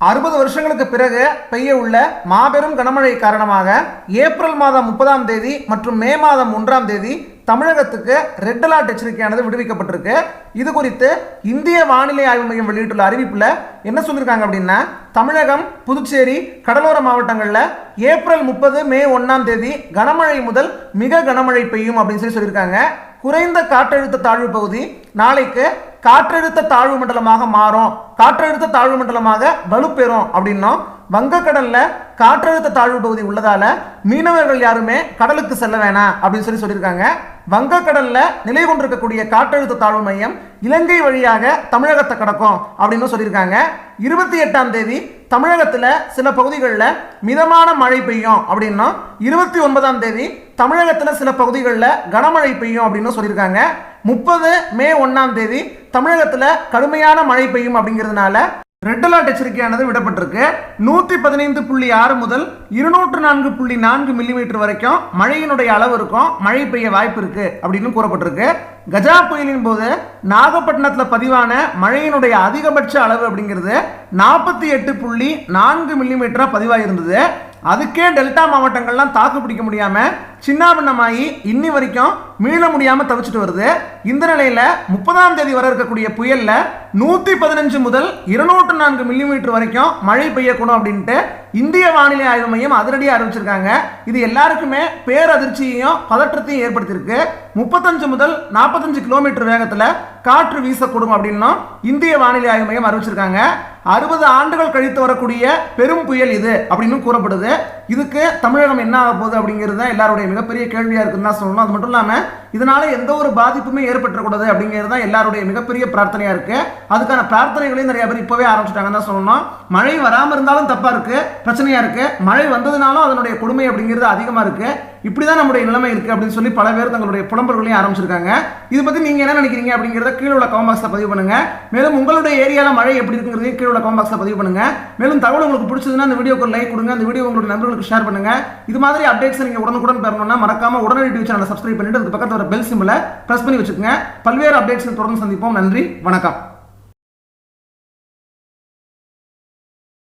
அறுபது வருஷங்களுக்கு பிறகு பெய்ய உள்ள மாபெரும் கனமழை காரணமாக ஏப்ரல் மாதம் முப்பதாம் தேதி மற்றும் மே மாதம் ஒன்றாம் தேதி தமிழகத்துக்கு ரெட் அலர்ட் எச்சரிக்கையானது விடுவிக்கப்பட்டிருக்கு. இது குறித்து இந்திய வானிலை ஆய்வு மையம் வெளியிட்டுள்ள அறிவிப்பில் என்ன சொல்லியிருக்காங்க அப்படின்னா தமிழகம் புதுச்சேரி கடலோர மாவட்டங்களில் ஏப்ரல் முப்பது மே ஒன்றாம் தேதி கனமழை முதல் மிக கனமழை பெய்யும் அப்படின்னு சொல்லி சொல்லியிருக்காங்க குறைந்த காற்றழுத்த தாழ்வு பகுதி நாளைக்கு காற்றழுத்த தாழ்வு மண்டலமாக மாறும். காற்றழுத்த தாழ்வு மண்டலமாக வலுப்பெறும் அப்படின்னும் வங்கக்கடல்ல காற்றழுத்த தாழ்வு பகுதி உள்ளதால மீனவர்கள் யாருமே கடலுக்கு செல்ல வேணாம் அப்படின்னு சொல்லி சொல்லியிருக்காங்க. வங்கக்கடல்ல நிலை கொண்டிருக்கக்கூடிய காற்றழுத்த தாழ்வு மையம் இலங்கை வழியாக தமிழகத்தை கடக்கும் அப்படின்னு சொல்லியிருக்காங்க. இருபத்தி எட்டாம் தேதி தமிழகத்தில் சில பகுதிகளில் மிதமான மழை பெய்யும் அப்படின்னும் இருபத்தி ஒன்பதாம் தேதி தமிழகத்தில் சில பகுதிகளில் கனமழை பெய்யும் அப்படின்னு சொல்லியிருக்காங்க. முப்பது மே ஒன்றாம் தேதி தமிழகத்தில் கடுமையான மழை பெய்யும் அப்படிங்கிறதுனால ரெட் அலர்ட் எச்சரிக்கையானது விடப்பட்டிருக்கு. நூற்றி பதினைந்து புள்ளி ஆறு முதல் இருநூற்று நான்கு புள்ளி நான்கு மில்லிமீட்டர் வரைக்கும் மழையினுடைய அளவு இருக்கும். மழை பெய்ய வாய்ப்பு இருக்கு அப்படின்னு கூறப்பட்டிருக்கு. கஜா புயலின் போது நாகப்பட்டினத்தில் பதிவான மழையினுடைய அதிகபட்ச அளவு அப்படிங்கிறது நாற்பத்தி எட்டு புள்ளி நான்கு மில்லிமீட்டராக பதிவாக இருந்தது அதுக்கே டெல்டா மாவட்டங்கள்லாம் தாக்கு பிடிக்க முடியாமல் சின்னாபின்னமாகி இன்னி வரைக்கும் மீள முடியாமல் தவிச்சிட்டு வருது. இந்த நிலையில் முப்பதாம் தேதி வர இருக்கக்கூடிய புயலில் நூற்றி பதினஞ்சு முதல் இருநூற்று நான்கு மில்லிமீட்டர் வரைக்கும் மழை பெய்யக்கூடும் அப்படின்ட்டு இந்திய வானிலை ஆய்வு மையம் அதிரடியாக அறிவிச்சிருக்காங்க. இது எல்லாருக்குமே பேரதிர்ச்சியையும் பதற்றத்தையும் ஏற்படுத்தியிருக்கு. முப்பத்தஞ்சு முதல் நாற்பத்தஞ்சு கிலோமீட்டர் வேகத்தில் காற்று வீசக்கூடும் அப்படின்னும் இந்திய வானிலை ஆய்வு மையம் அறிவிச்சிருக்காங்க. அறுபது ஆண்டுகள் கழித்து வரக்கூடிய பெரும் புயல் இது அப்படின்னு கூறப்படுது. இதுக்கு தமிழகம் என்ன ஆக போகுது அப்படிங்கிறது தான் எல்லாருடைய மிகப்பெரிய கேள்வியாக இருக்குன்னு தான் சொல்லணும். அது மட்டும் இல்லாமல் இதனால எந்த ஒரு பாதிப்புமே ஏற்பட்டுறக்கூடாது அப்படிங்கிறது தான் எல்லாருடைய மிகப்பெரிய பிரார்த்தனையாக இருக்குது அதுக்கான பிரார்த்தனைகளையும் நிறைய பேர் இப்போவே ஆரம்பிச்சிட்டாங்கன்னு தான் சொல்லணும். மழை வராமல் இருந்தாலும் தப்பாக இருக்குது பிரச்சனையாக இருக்குது மழை வந்ததுனாலும் அதனுடைய கொடுமை அப்படிங்கிறது அதிகமாக இருக்குது இப்படி தான் நம்முடைய நிலைமை இருக்குது அப்படின்னு சொல்லி பல பேர் தங்களுடைய புலம்பல்களையும் ஆரம்பிச்சிருக்காங்க. இது பற்றி நீங்கள் என்ன நினைக்கிறீங்க அப்படிங்கிறத கீழே உள்ள கமெண்ட் பதிவு பண்ணுங்க. மேலும் உங்களுடைய ஏரியாவில் மழை எப்படி இருக்குங்கிறதையும் கீழே உள்ள கமெண்ட் பதிவு பண்ணுங்க. மேலும் தகவல் உங்களுக்கு பிடிச்சதுன்னா அந்த வீடியோக்கு ஒரு லைக் கொடுங்க. அந்த வீடியோ உங்களுடைய நண்பர்களுக்கு ஷேர் பண்ணுங்க. இது மாதிரி அப்டேட்ஸ் நீங்கள் உடனுக்குடன் பெறணும்னா மறக்காம உடனடி டிவி சேனலை சப்ஸ்கிரைப் பண்ணிட்டு அதுக்கு பக்கத்தில் ஒரு பெல் சிம்பிளை ப்ரெஸ் பண்ணி வச்சுக்கோங்க. பல்வேறு அப்டேட்ஸ் தொடர்ந்து சந்திப்போம். நன்றி. வணக்கம்.